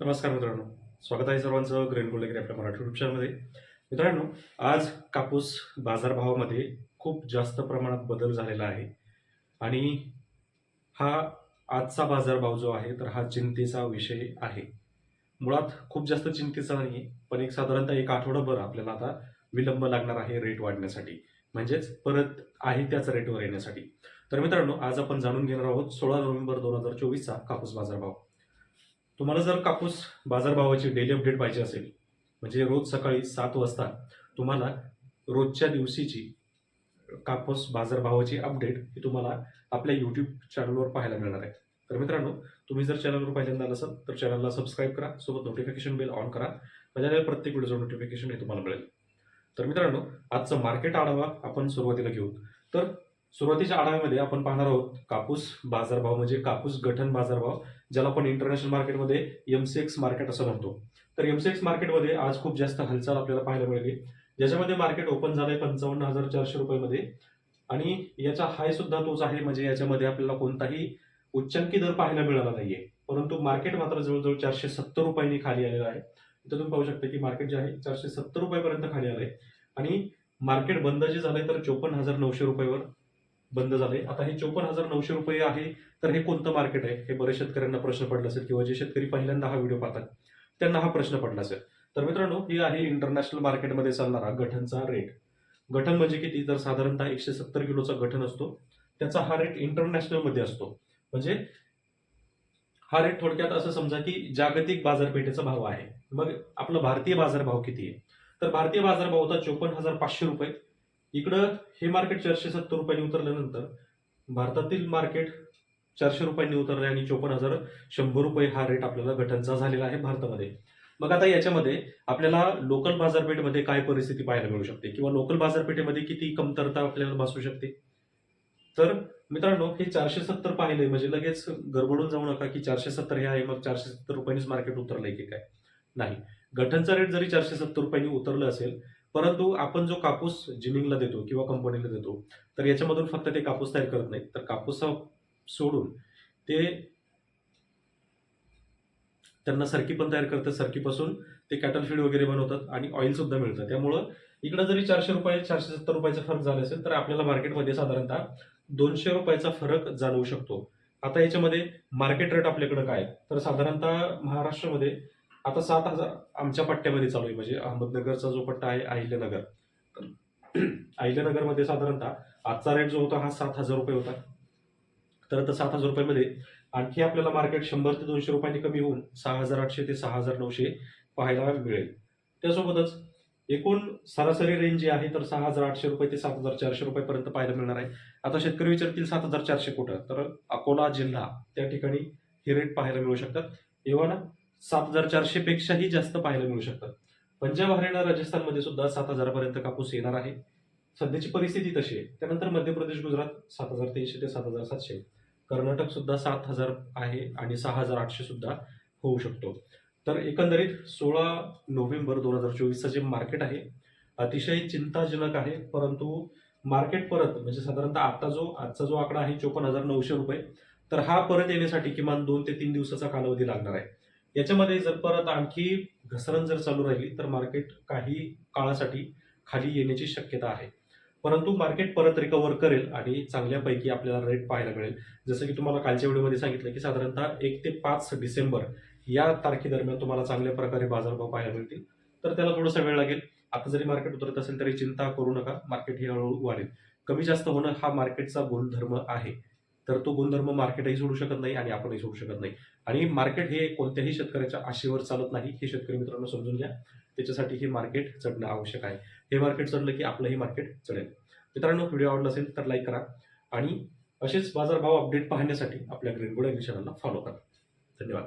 नमस्कार मित्रांनो. स्वागत आहे सर्वांचं ग्रेन गोल्डगिरी आपल्या मराठी युट्यूब चॅनलमध्ये मित्रांनो आज कापूस बाजारभावामध्ये खूप जास्त प्रमाणात बदल झालेला आहे. आणि हा आजचा बाजारभाव जो आहे तर हा चिंतेचा विषय आहे. मुळात खूप जास्त चिंतेचा नाही पण एक साधारणतः एक आठवडाभर आपल्याला आता विलंब लागणार आहे रेट वाढण्यासाठी. म्हणजेच परत आहे त्याच रेटवर येण्यासाठी. तर मित्रांनो आज आपण जाणून घेणार आहोत सोळा नोव्हेंबर दोन हजार चोवीसचा कापूस बाजारभाव. तुम्हाला जर कापूस बाजारभावाची डेली अपडेट पाहिजे असेल म्हणजे रोज सकाळी सात वाजता तुम्हाला रोजच्या दिवशीची कापूस बाजारभावाची अपडेट ही तुम्हाला आपल्या यूट्यूब चॅनलवर पाहायला मिळणार आहे. तर मित्रांनो तुम्ही जर चॅनलवर पहिल्यांदा असाल तर चॅनलला सबस्क्राईब करा सोबत नोटिफिकेशन बेल ऑन करा म्हणजे प्रत्येक व्हिडिओचं नोटिफिकेशन हे तुम्हाला मिळेल. तर मित्रांनो आजचं मार्केट आढावा आपण सुरुवातीला घेऊ. तर सुरुवातीच्या आढाव्यामध्ये आपण पाहणार आहोत कापूस बाजारभाव म्हणजे कापूस गठन बाजारभाव ज्याला आपण इंटरनॅशनल मार्केटमध्ये एमसीएक्स मार्केट असं म्हणतो. तर एमसीएक्स मार्केटमध्ये आज खूप जास्त हालचाल आपल्याला पाहायला मिळाली. ज्याच्यामध्ये मार्केट ओपन झालंय पंचावन्न हजार चारशे रुपयामध्ये. आणि याचा हाय सुद्धा तोच आहे म्हणजे याच्यामध्ये आपल्याला कोणताही उच्चांकी दर पाहायला मिळाला नाहीये. परंतु मार्केट मात्र जवळजवळ चारशे सत्तर रुपयांनी खाली आलेलं आहे. इथं तुम्ही पाहू शकता की मार्केट जे आहे चारशे सत्तर रुपयापर्यंत खाली आलंय. आणि मार्केट बंद जे झालंय तर चोपन्न हजार नऊशे रुपयावर. बंद झालंय आता हे चोपन्न हजार नऊशे रुपये आहे तर हे कोणतं मार्केट आहे? हे बऱ्याच शेतकऱ्यांना प्रश्न पडला असेल किंवा जे शेतकरी पहिल्यांदा हा व्हिडिओ पाहतात त्यांना हा प्रश्न पडला असेल. तर मित्रांनो हे आहे इंटरनॅशनल मार्केटमध्ये चालणारा गठनचा रेट गठन म्हणजे किती? तर साधारणतः एकशे सत्तर किलोचा गठन असतो. त्याचा हा रेट इंटरनॅशनलमध्ये असतो. म्हणजे हा रेट थोडक्यात असं समजा की जागतिक बाजारपेठेचा भाव आहे. मग आपला भारतीय बाजारभाव किती आहे? तर भारतीय बाजारभाव होता चोपन्न हजार पाचशे रुपये. इकडं हे मार्केट चारशे सत्तर रुपयांनी उतरल्यानंतर भारतातील मार्केट चारशे रुपयांनी उतरले आणि चोपन्न हजार शंभर रुपये हा रेट आपल्याला गठनचा झालेला आहे भारतामध्ये. मग आता याच्यामध्ये आपल्याला लोकल बाजारपेठेमध्ये काय परिस्थिती पाहायला मिळू शकते? किंवा लोकल बाजारपेठेमध्ये किती कमतरता आपल्याला भासू शकते? तर मित्रांनो हे चारशे सत्तर पाहिले म्हणजे लगेच गडबडून जाऊ नका की चारशे सत्तर हे आहे मग चारशे सत्तर रुपयांनीच मार्केट उतरलंय की काय? नाही. गठनचा रेट जरी चारशे सत्तर रुपयांनी उतरलं असेल परंतु आपण जो कापूस जिनिंगला देतो किंवा कंपनीला देतो तर याच्यामधून फक्त ते कापूस तयार करत नाही तर कापूस सोडून ते त्यांना सरकी पण तयार करतात सरकीपासून ते कॅटल फीड वगैरे बनवतात आणि ऑइल सुद्धा मिळतं. त्यामुळं इकडं जरी चारशे रुपये चारशे सत्तर रुपयाचा फरक झाला असेल तर आपल्याला मार्केटमध्ये साधारणतः दोनशे रुपयाचा फरक जाणवू शकतो. आता याच्यामध्ये मार्केट रेट आपल्याकडे काय? तर साधारणतः महाराष्ट्रामध्ये आता सात हजार आमच्या पट्ट्यामध्ये चालू आहे. म्हणजे अहमदनगरचा जो पट्टा आहे अहिल्यानगर. तर अहिल्यानगरमध्ये साधारणतः आजचा रेट जो होता हा सात हजार रुपये होता. तर आता सात हजार रुपयामध्ये आणखी आपल्याला मार्केट शंभर ते दोनशे रुपयांनी कमी होऊन सहा हजार आठशे ते सहा हजार नऊशे पाहायला मिळेल. त्यासोबतच एकूण सरासरी रेंज जी आहे तर सहा हजार आठशे रुपये ते सात हजार चारशे रुपयेपर्यंत पाहायला मिळणार आहे. आता शेतकरी विचारतील सात हजार चारशे कुठं? तर अकोला जिल्हा त्या ठिकाणी हे रेट पाहायला मिळू शकतात. एव्हा सात हजार चारशे पेक्षाही जास्त पाहायला मिळू शकतात. पंजाब हरियाणा राजस्थानमध्ये सुद्धा सात हजारापर्यंत कापूस येणार आहे. सध्याची परिस्थिती तशी आहे. त्यानंतर मध्य प्रदेश गुजरात सात हजार तीनशे ते सात हजार सातशे. कर्नाटक सुद्धा सात हजार आहे आणि सहा हजार आठशे सुद्धा होऊ शकतो. तर एकंदरीत सोळा नोव्हेंबर दोन हजार चोवीसचं जे मार्केट आहे अतिशय चिंताजनक आहे. परंतु मार्केट परत म्हणजे साधारणतः आता जो आजचा जो आकडा आहे चोपन्न हजार नऊशे रुपये तर हा परत येण्यासाठी किमान दोन ते तीन दिवसाचा कालावधी लागणार आहे. याच्यामध्ये जर परत आणखी घसरण जर चालू राहिली तर मार्केट काही काळासाठी खाली येण्याची शक्यता आहे. परंतु मार्केट परत रिकव्हर करेल आणि चांगल्यापैकी आपल्याला रेट पाहायला मिळेल. जसं की तुम्हाला कालच्या व्हिडिओमध्ये सांगितलं की साधारणतः एक ते पाच डिसेंबर या तारखेदरम्यान तुम्हाला चांगल्या प्रकारे बाजारभाव पाहायला मिळतील. तर त्याला थोडासा वेळ लागेल. आता जरी मार्केट उतरत असेल तरी चिंता करू नका. मार्केट ही हळूहळू वाढेल. कमी जास्त होणं हा मार्केटचा गुणधर्म आहे. तर तो गुणधर्म मार्केटही सोडू शकत नाही आणि आपणही सोडू शकत नाही. आणि मार्केट हे कोणत्याही शेतकऱ्याच्या आशेवर चालत नाही हे शेतकरी मित्रांनो समजून घ्या. त्याच्यासाठी हे मार्केट चढणं आवश्यक आहे. हे मार्केट चढलं की आपलंही मार्केट चढेल. मित्रांनो व्हिडिओ आवडला असेल तर लाईक करा आणि असेच बाजारभाव अपडेट पाहण्यासाठी आपल्या ग्रीनगोड चॅनलला फॉलो करा. धन्यवाद.